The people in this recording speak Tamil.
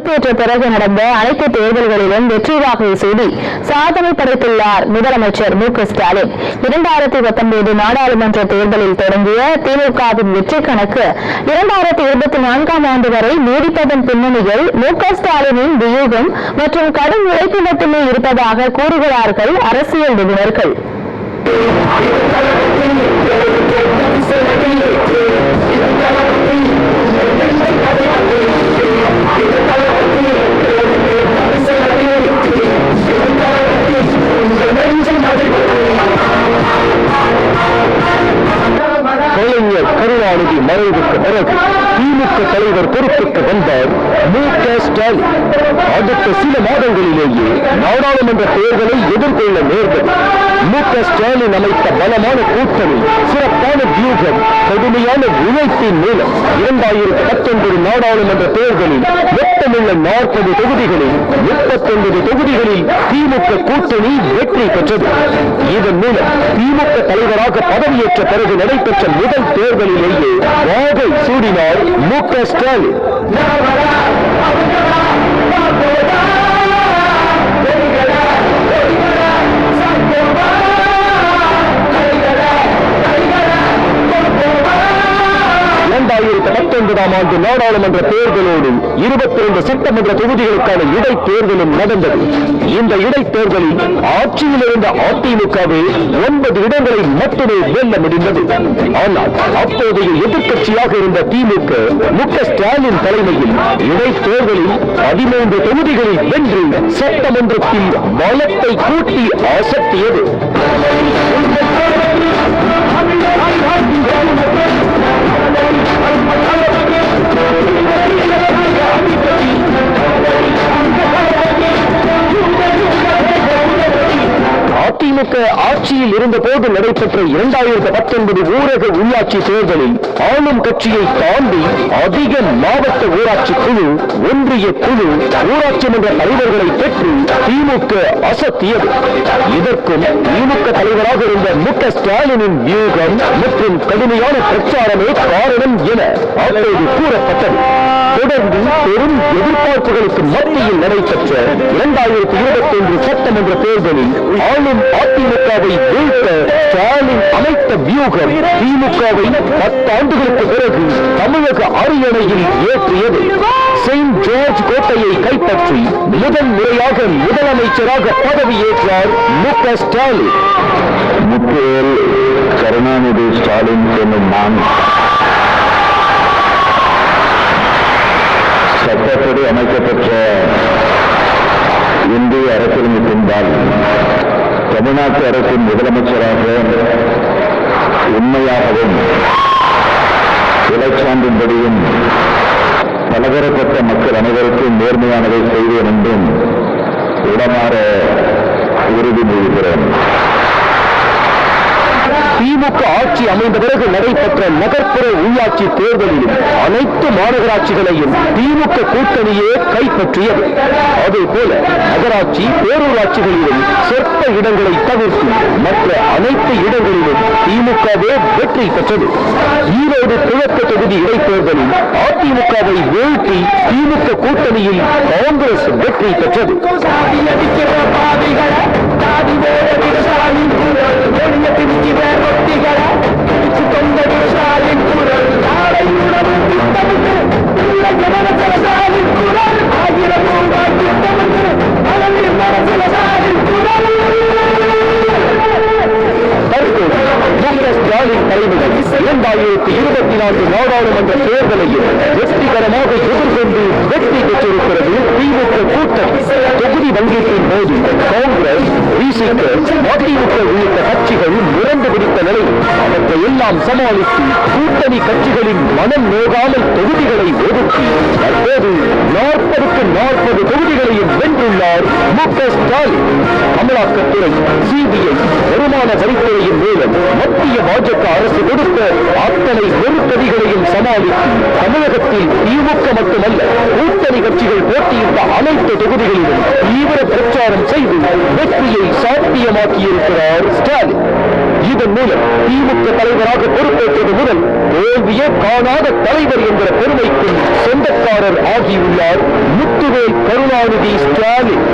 பொறுப்பேற்ற பிறகு நடந்த அனைத்து தேர்தல்களிலும் வெற்றி வாகை சூடி சாதனை படைத்துள்ளார் முதலமைச்சர் மு க ஸ்டாலின். இரண்டாயிரத்தி பத்தொன்பது நாடாளுமன்ற தேர்தலில் தொடங்கிய திமுகவின் வெற்றி கணக்கு இரண்டாயிரத்தி இருபத்தி நான்காம் ஆண்டு வரை நீடிப்பதன் பின்னணியில் மு க ஸ்டாலினின் வியூகம் மற்றும் கடும் உழைப்பு மட்டுமே இருப்பதாக கூறுகிறார்கள் அரசியல் நிபுணர்கள். கலைஞர் கருணாநிதி மறைவுக்கு பிறகு திமுக தலைவர் பொறுப்புக்கு வந்தார். மு க ஸ்டாலின். அடுத்த சில மாதங்களிலேயே நாடாளுமன்ற தேர்தலை எதிர்கொள்ள நேர்ந்தது. மு க ஸ்டாலின் அமைத்த பலமான கூட்டணி சிறப்பான வியூகம் கடுமையான உழைப்பின் மூலம் இரண்டாயிரத்தி பத்தொன்பது நாடாளுமன்ற தேர்தலில் மொத்தமுள்ள நாற்பது தொகுதிகளில் முப்பத்தொன்பது தொகுதிகளில் திமுக கூட்டணி வெற்றி பெற்றது. இதன் மூலம் திமுக தலைவராக பதவியேற்ற பிறகு நடைபெற்ற முதல் தேர்தலிலேயே வாகை சூடினார் மு க ஸ்டாலின். இரண்டாயிரத்தி பத்தொன்பதாம் ஆண்டு நாடாளுமன்ற தேர்தலோடு இருபத்தி இரண்டு சட்டமன்ற தொகுதிகளுக்கான இடைத்தேர்தலும் நடந்தது. இந்த இடைத்தேர்தலில் ஆட்சியில் இருந்த அதிமுகவே ஒன்பது இடங்களை மட்டுமே வெல்ல முடிந்தது. ஆனால் அப்போதைய எதிர்க்கட்சியாக இருந்த திமுக மு க ஸ்டாலின் தலைமையில் இடைத்தேர்தலில் பதிமூன்று தொகுதிகளில் வென்று சட்டமன்றத்தில் பலத்தை கூட்டி அசத்தியது. அதிமுக ஆட்சியில் இருந்த போது நடைபெற்ற இரண்டாயிரத்தி பத்தொன்பது ஊரக உள்ளாட்சி தேர்தலில் ஆளும் கட்சியை தாண்டி அதிக மாவட்ட ஊராட்சி குழு ஒன்றிய குழு ஊராட்சி மன்ற தலைவர்களை பெற்று திமுக அசத்தியது. இதற்கும் திமுக தலைவராக இருந்த மு க ஸ்டாலினின் வியூகம் மற்றும் கடுமையான பிரச்சாரமே காரணம் என அப்போது கூறப்பட்டது. தொடர்ந்து பெரும் எதிர்பார்ப்புகளுக்கு மத்தியில் நடைபெற்ற இரண்டாயிரத்தி இருபத்தி ஒன்று சட்டமன்ற தேர்தலில் ஆளும் அதிமுகவை வீழ்த்த ஸ்டாலின் அமைத்த வியூகம் திமுகவை பத்தாண்டுகளுக்கு பிறகு தமிழக அரியணையில் ஏற்றியது. செயின்ட் ஜார்ஜ் கோட்டையை கைப்பற்றி முதன் முறையாக முதலமைச்சராக பதவியேற்றார் மு க ஸ்டாலின். முப்பேல் கருணாநிதி ஸ்டாலின் என்னும் நான். சட்டப்படி அமைக்கப்பெற்ற இந்திய அரசியலமைப்பின்பால் தமிழ்நாட்டு அரசின் முதலமைச்சராக உண்மையாகவும் இலச்சான்றின்படியும் பலதரப்பட்ட மக்கள் அனைவருக்கும் நேர்மையானதை செய்வேன் என்றும் உடமாற உறுதிமொழிகிறேன் திமுக ஆட்சி அமைந்த பிறகு நடைபெற்ற நகர்ப்புற உள்ளாட்சி தேர்தலிலும் அனைத்து மாநகராட்சிகளையும் திமுக கூட்டணியே கைப்பற்றியது. அதேபோல நகராட்சி பேரூராட்சிகளிலும் சொற்ப இடங்களை தவிர்த்து மற்ற அனைத்து இடங்களிலும் திமுகவே வெற்றி பெற்றது. ஈரோடு கிழக்கு தொகுதி இடைத்தேர்தலில் அதிமுகவை வீழ்த்தி திமுக கூட்டணியில் காங்கிரஸ் வெற்றி பெற்றது. இரண்டாயிரத்தி இருபத்தி நான்கு நாடாளுமன்ற தேர்தலையும் வெற்றிகரமாக எதிர்கொண்டு வெற்றி பெற்றிருக்கிறது திமுக கூட்டணி தொகுதி பங்கீட்டின் போது காங்கிரஸ் விசிக அதிமுக உள்ளிட்ட கட்சிகள் முரண்டு பிடித்த நிலையில் அவற்றை எல்லாம் சமாளித்து கூட்டணி கட்சிகளின் மனம் நோகாமல் அமலாக்கத்துறை சிபிஐ வருமான வரித்துறையின் மூலம் மத்திய பாஜக அரசு கொடுத்த அத்தனை நெருக்கடிகளையும் சமாளித்து தமிழகத்தில் திமுக மட்டுமல்ல கூட்டணி கட்சிகள் போட்டியிட்ட அனைத்து தொகுதிகளிலும் தீவிர பிரச்சாரம் செய்து வெற்றியை சாத்தியமாக்கியிருக்கிறார் ஸ்டாலின். இதன் மூலம் திமுக தலைவராக பொறுப்பேற்றது முதல் தோல்வியே காணாத தலைவர் என்கிற பெருமைக்கும் சொந்தக்காரர் ஆகியுள்ளார் முத்துவேல் கருணாநிதி ஸ்டாலின்.